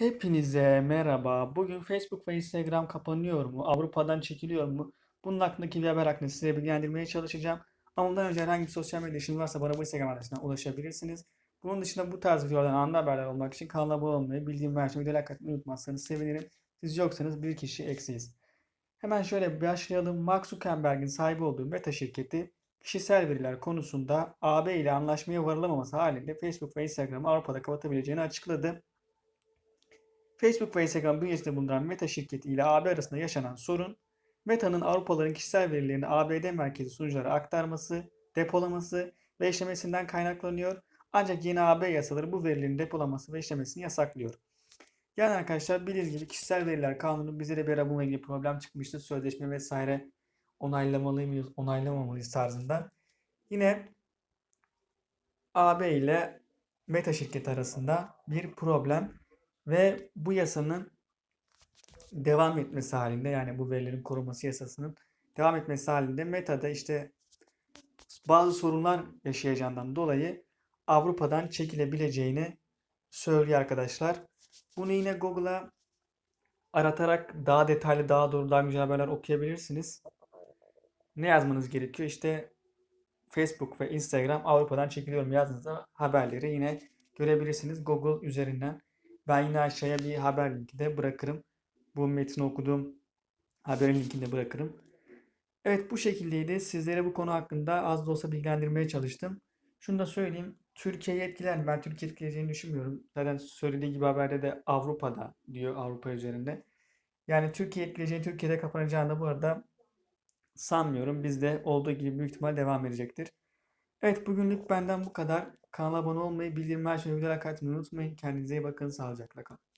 Hepinize merhaba. Bugün Facebook ve Instagram kapanıyor mu? Avrupa'dan çekiliyor mu? Bunun hakkındaki bir haber hakkında size bilgilendirmeye çalışacağım. Ama ondan önce herhangi bir sosyal medya işiniz varsa bana bu Instagram adresinden ulaşabilirsiniz. Bunun dışında bu tarz videolardan anında haberler olmak için kanala abone olmayı, bildiğim versiyonu videoya unutmazsanız sevinirim. Siz yoksanız bir kişi eksiyiz. Hemen şöyle başlayalım. Mark Zuckerberg'in sahibi olduğu Meta şirketi kişisel veriler konusunda AB ile anlaşmaya varılamaması halinde Facebook ve Instagram'ı Avrupa'da kapatabileceğini açıkladı. Facebook ve Instagram bünyesinde bulunan Meta şirketi ile AB arasında yaşanan sorun, Meta'nın Avrupalıların kişisel verilerini ABD merkezi sunuculara aktarması, depolaması ve işlemesinden kaynaklanıyor. Ancak yeni AB yasaları bu verilerin depolaması ve işlemesini yasaklıyor. Yani arkadaşlar bildiğiniz gibi kişisel veriler kanunu bize de bir bununla ilgili problem çıkmıştı. Sözleşme vesaire onaylamalıyız mıyız, onaylamamalıyız tarzında. Yine AB ile Meta şirketi arasında bir problem ve bu yasanın devam etmesi halinde yani bu verilerin korunması yasasının devam etmesi halinde Meta'da işte bazı sorunlar yaşayacağından dolayı Avrupa'dan çekilebileceğini söylüyor arkadaşlar. Bunu yine Google'a aratarak daha detaylı, daha doğru, daha güzel haberler okuyabilirsiniz. Ne yazmanız gerekiyor? İşte Facebook ve Instagram Avrupa'dan çekiliyorum yazdığınızda haberleri yine görebilirsiniz Google üzerinden. Ben yine aşağıya bir haber linki de bırakırım. Bu metni okuduğum haberin linkini de bırakırım. Evet bu şekildeydi. Sizlere bu konu hakkında az da olsa bilgilendirmeye çalıştım. Şunu da söyleyeyim. Türkiye'yi etkiler mi? Ben Türkiye etkileyeceğini düşünmüyorum. Zaten söylediği gibi haberde de Avrupa'da diyor Avrupa üzerinde. Yani Türkiye etkileyeceğini, Türkiye'de kapanacağını da bu arada sanmıyorum. Bizde olduğu gibi büyük ihtimal devam edecektir. Evet bugünlük benden bu kadar. Kanala abone olmayı, bildirimler açmayı, videolar kaydetmeyi unutmayın. Kendinize iyi bakın. Sağlıcakla kalın.